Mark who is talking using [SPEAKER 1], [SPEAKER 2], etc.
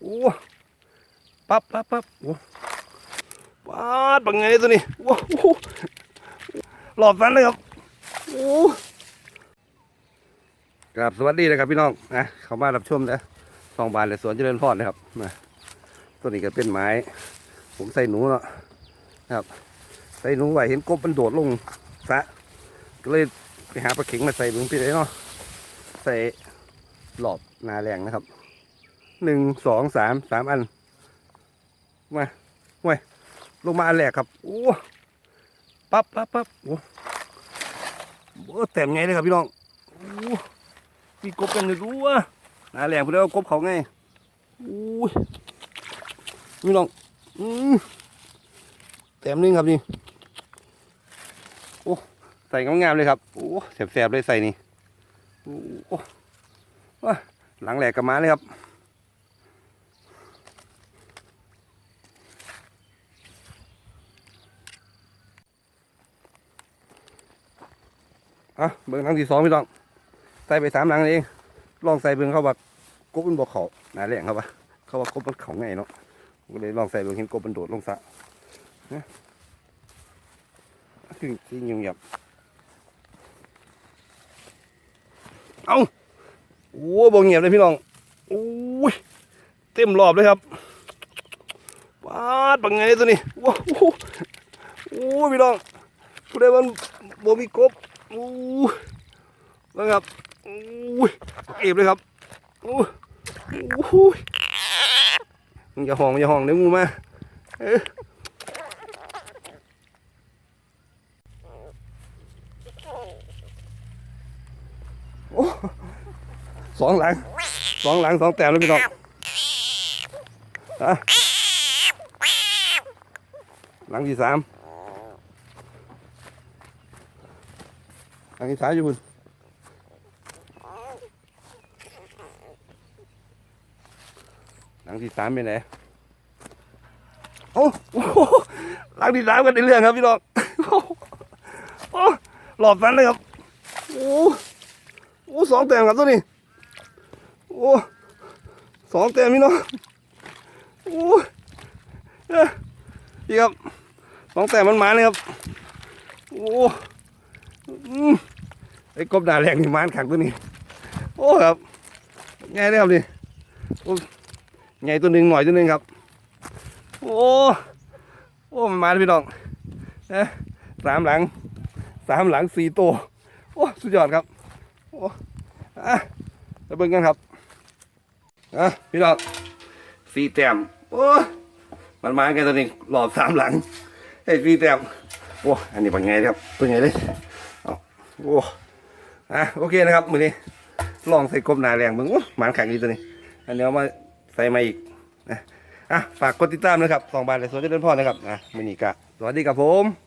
[SPEAKER 1] โอ้ปั๊บปั๊บปั๊บโอ้ปาดบังไงตัวนี้โอ้โหหลอดฟันเลยครับโอ้ครับสวัสดีนะครับพี่น้องนะเข้ามารับชมนะสองบานเลยสวนเจริญพรนะครับมาตัวนี้ก็เป็นไม้ ผมใส่หนูเนาะนะครับ ใส่หนูไหวเห็นกบมันโดดลงสะก็เลยไปหาปลาเข็งมาใส่หนูพี่เลยเนาะใส่หลอบนาแรงนะครับ หนึ่งสองสามสามอัน มาห่วยลงมาอันแรกครับ โอ้ปั๊บปั๊บปั๊บโอ้โหแต้มไงเลยครับพี่น้องโอ้มีกบกันเลยรู้ว่านาแรงเพื่อนว่ากบเขาไงโอ้ยพี่น้องอืมแต้มนึงครับนี่โอ้ใส่งามๆเลยครับโอ้แสบๆเลยใส่นี่โอ้ว้าหลังแหลกกระมาเลยครับ อะเบิ่งหลังที่สองพี่น้อง ใส่ไปสามหลังเอง ลองใส่เบิ่งเขาว่ากบมันบอกเขาหนาแรงเขาปะเขาว่ากบมันเขาไงเนาะก็เลยลองใส่เบิ่งเห็นกบมันโดดลงสะนะคือที่ยุ่งยับเอาโอ้บ่เงียบเลยพี่น้องโอ้ยเต็มรอบเลยครับปาดปังไงตัวนี้ว้าวโอ้พี่น้องผู้ใดมันบ่มีกบ อู้นะครับอู้เก็บเลยครับอู้อู้มึงอย่าห้องอย่าห้องเดี๋ยวงูมาเออสองหลังสองหลังสองแต้มแล้วพี่น้องหลังที่สาม อันนี้สายอยู่คุณหลังที่สามไปไหนโอ้โหหลังที่สามกันในเรื่องครับพี่น้องโอ้โหหลอดฟันเลยครับ โอ้โหสองแต้มครับตัวนี้ โอ้สองแต้มพี่น้อง โอ้นี่ครับสองแต้มมันหมาเลยครับ โอ้ ไอ้กบดาแรงนี่มานขังตัวนี้ โอ้ครับไงได้ครับนี่โอ้ไงตัวหนึ่งหน่อยตัวหนึ่งครับ โอ้ โอ้มันมาแล้วพี่น้องเอ๊ะสามหลัง สามหลังสี่ตัว โอ้ สุดยอดครับ โอ้อะไปเบิ่งกันครับอะพี่น้องสี่แต้มโอ้มันมาไงตัวนี้หลอบสามหลังไอ้สี่แต้มโอ้ อันนี้เป็นไงครับตัวไงเลย โอ้อะโอเคนะครับมือนี้ลองใส่กบหนาแรงมึงโอ้หมานแข็งดีตัวนี้ อันนี้เอามาใส่มาอีกนะอะฝากกดติดตามนะครับสองบาทเลยสวนเจริญพรนะครับอะมินิกะสวัสดีครับผม